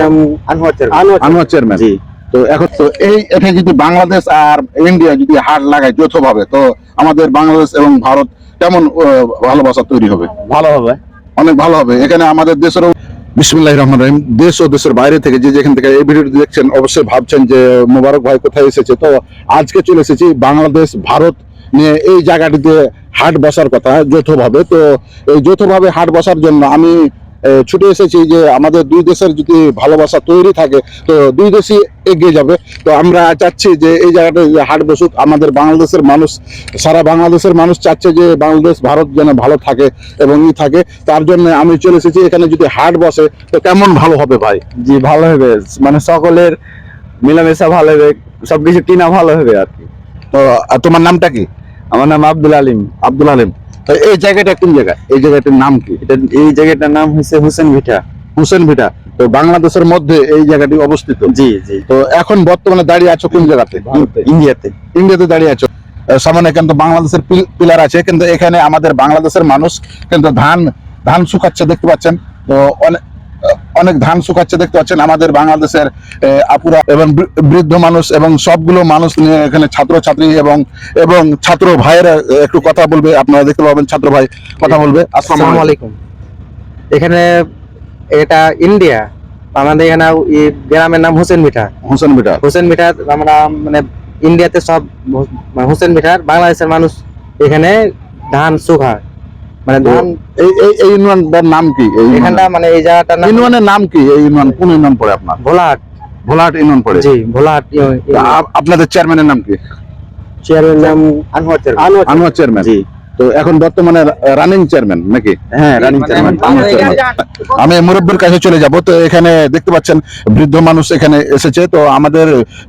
নাম Anwar chairman. Anwar Anwar chairman. জি। তো এখন তো এই এটা যদি বাংলাদেশ আর ইন্ডিয়া যদি হাট লাগায় যৌথভাবে তো আমাদের বাংলাদেশ এবং ভারত কেমন ভালোবাসা তৈরি হবে? ভালো হবে। অনেক ভালো হবে। এখানে আমাদের দেশেরও বিসমুল্লাহ রহমান রহিম দেশ ও দেশের বাইরে থেকে যে যেখান থেকে এই ভিডিওটি দেখছেন অবশ্যই ভাবছেন যে মোবারক ভাই কোথায় এসেছে। তো আজকে চলে এসেছি বাংলাদেশ ভারত নিয়ে এই জায়গাটিতে হাট বসার কথা যৌথভাবে। তো এই যৌথভাবে হাট বসার জন্য আমি ছুটে এসেছি যে আমাদের দুই দেশের যদি ভালোবাসা তৈরি থাকে তো দুই দেশই এগিয়ে যাবে। তো আমরা চাচ্ছি যে এই জায়গাটা যে হাট বসুক আমাদের বাংলাদেশের মানুষ সারা বাংলাদেশের মানুষ চাচ্ছে যে বাংলাদেশ ভারত যেন ভালো থাকে এবং ই থাকে। তার জন্য আমি চলে এসেছি এখানে যদি হাট বসে তো কেমন ভালো হবে ভাই? জি ভালো হবে। মানে সকলের মেলামেশা ভালো হবে সবকিছু কিনা ভালো হবে আর কি। তো তোমার নামটা কি? আমার নাম আব্দুল আলিম। আব্দুল আলিম। তো এই জায়গাটা কোন জায়গা? এই জায়গাটার নাম কি? এটা এই জায়গাটার নাম হচ্ছে হোসেন ভিটা। হুসেন ভিটা। তো বাংলাদেশের মধ্যে এই জায়গাটি অবস্থিত? জি জি। তো এখন বর্তমানে দাঁড়িয়ে আছো কোন জায়গাতে? ইন্ডিয়াতে। ইন্ডিয়াতে দাঁড়িয়ে আছো। সামনে কিন্তু বাংলাদেশের পিলার আছে কিন্তু এখানে আমাদের বাংলাদেশের মানুষ কিন্তু ধান ধান শুকাচ্ছে দেখতে পাচ্ছেন। তো অনেক অনেক ধান শুকাচ্ছে দেখতে পাচ্ছেন আমাদের বাংলাদেশের আপুরা এবং বৃদ্ধ মানুষ এবং সবগুলো মানুষ নিয়ে এখানে ছাত্র ছাত্রী এবং এবং ছাত্র ভাইয়েরা একটু কথা বলবে আপনারা দেখতে পাবেন ছাত্র ভাই কথা বলবে। আসসালামু আলাইকুম। এখানে এটা ইন্ডিয়া আমাদের এখানে গ্রামের নাম হোসেন মিঠা। হোসেন মিঠা। হোসেন মিঠা আমরা মানে ইন্ডিয়াতে সব মানে হোসেন মিঠার বাংলাদেশের মানুষ এখানে ধান শুকায়। মানে ধান এই এই ইউনিয়নটার নাম কি? এই এখানটা মানে এই জায়গাটার নাম ইউনিয়নের নাম কি? এই ইউনিয়ন কোন ইউনিয়ন পড়ে আপনার? ভোলাহাট। ভোলাহাট ইউনিয়ন পড়ে। জি ভোলাহাট আপনাদের চেয়ারম্যানের নাম কি? চেয়ারের নাম আনোয়ার চেয়ারম্যান আনোয়ার চেয়ারম্যান জি। তো এখন বর্তমানে রানিং চেয়ারম্যান নাকি? হ্যাঁ রানিং চেয়ারম্যান আমি মুরব্বীর কাছে চলে যাব। তো এখানে দেখতে পাচ্ছেন বৃদ্ধ মানুষ এখানে এসেছে। তো আমাদের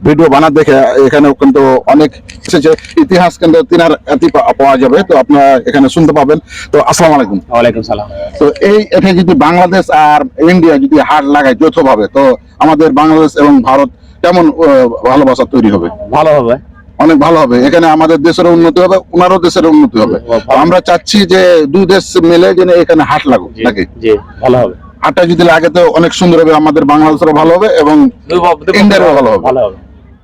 ভিডিও বানা দেখে এখানে কিন্তু অনেক এসেছে। ইতিহাস কিন্তু তিনার এতি পাওয়া যাবে। তো আপনারা এখানে শুনতে পাবেন। তো আসসালামু আলাইকুম। ওয়ালাইকুম সালাম। তো এই এটা যদি বাংলাদেশ আর ইন্ডিয়া যদি হাট লাগায় যৌথভাবে তো আমাদের বাংলাদেশ এবং ভারত কেমন ভালোবাসা তৈরি হবে? ভালো হবে। অনেক ভালো হবে। এখানে আমাদের দেশের উন্নতি হবে ওনারও দেশের উন্নতি হবে। আমরা চাচ্ছি যে দুই দেশ মিলে যেন এখানে হাট লাগুক নাকি? ভালো হবে। হাটটা যদি লাগে তো অনেক সুন্দর হবে আমাদের বাংলাদেশেরও ভালো হবে এবং ইন্ডিয়ারও ভালো হবে।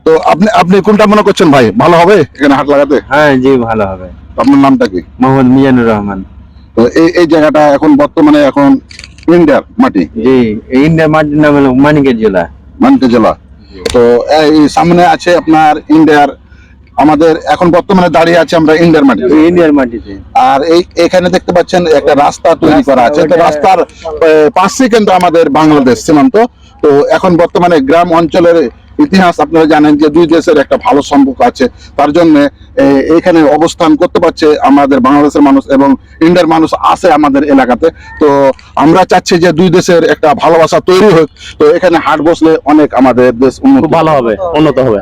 তো আপনি আপনি কোনটা মনে করছেন ভাই? ভালো হবে এখানে হাট লাগাতে? হ্যাঁ জি ভালো হবে। আপনার নামটা কি? মোহাম্মদ মিজানুর রহমান। তো এই এই জায়গাটা এখন বর্তমানে এখন ইন্ডিয়ার মাটি? জি এই ইন্ডিয়ার মাটির নাম হলো মানিকের জেলা। মানকে জেলা। তো এই সামনে আছে আপনার ইন্ডিয়ার আমাদের এখন বর্তমানে দাঁড়িয়ে আছে আমরা ইন্ডিয়ার মাটি ইন্ডিয়ার মাটিতে। আর এই এখানে দেখতে পাচ্ছেন একটা রাস্তা তৈরি করা আছে। রাস্তার পাশে কিন্তু আমাদের বাংলাদেশ সীমান্ত। তো এখন বর্তমানে গ্রাম অঞ্চলের ইতিহাস আপনারা জানেন যে দুই দেশের একটা ভালো সম্পর্ক আছে। তার জন্য এখানে অবস্থান করতে পারছে আমাদের বাংলাদেশের মানুষ এবং ইন্ডিয়ার মানুষ আসে আমাদের এলাকাতে। তো আমরা চাচ্ছি যে দুই দেশের একটা ভালোবাসা তৈরি হোক। তো এখানে হাট বসলে অনেক আমাদের দেশ উন্নত ভালো হবে। উন্নত হবে।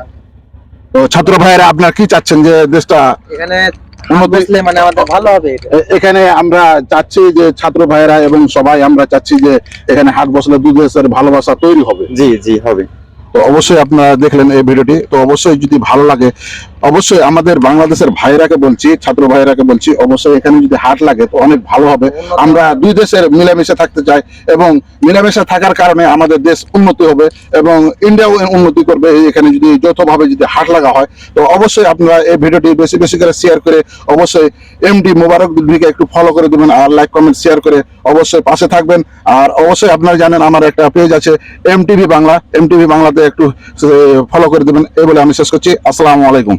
তো ছাত্র ভাইয়েরা আপনার কি চাচ্ছেন যে দেশটা এখানে মানে আমাদের ভালো হবে এখানে আমরা চাচ্ছি যে ছাত্র ভাইয়েরা এবং সবাই আমরা চাচ্ছি যে এখানে হাট বসলে দুই দেশের ভালোবাসা তৈরি হবে। জি জি হবে। তো অবশ্যই আপনারা দেখলেন এই ভিডিওটি। তো অবশ্যই যদি ভালো লাগে, অবশ্যই আমাদের বাংলাদেশের ভাইরাকে বলছি, ছাত্র ভাইরাকে বলছি, অবশ্যই এখানে যদি হাট লাগে তো অনেক ভালো হবে। আমরা দুই দেশের মিলেমিশে থাকতে চাই এবং মিলেমিশে থাকার কারণে আমাদের দেশ উন্নতি হবে এবং ইন্ডিয়াও উন্নতি করবে। এখানে যদি যৌথভাবে যদি হাট লাগা হয়, তো অবশ্যই আপনারা এই ভিডিওটি বেশি বেশি করে শেয়ার করে অবশ্যই এমডি মোবারক দিদিকে একটু ফলো করে দিবেন আর লাইক কমেন্ট শেয়ার করে অবশ্যই পাশে থাকবেন। আর অবশ্যই আপনারা জানেন আমার একটা পেজ আছে এমটিভি বাংলা এমটিভি বাংলাতে একটু ফলো করে দেবেন। এই বলে আমি শেষ করছি। আসসালামু আলাইকুম।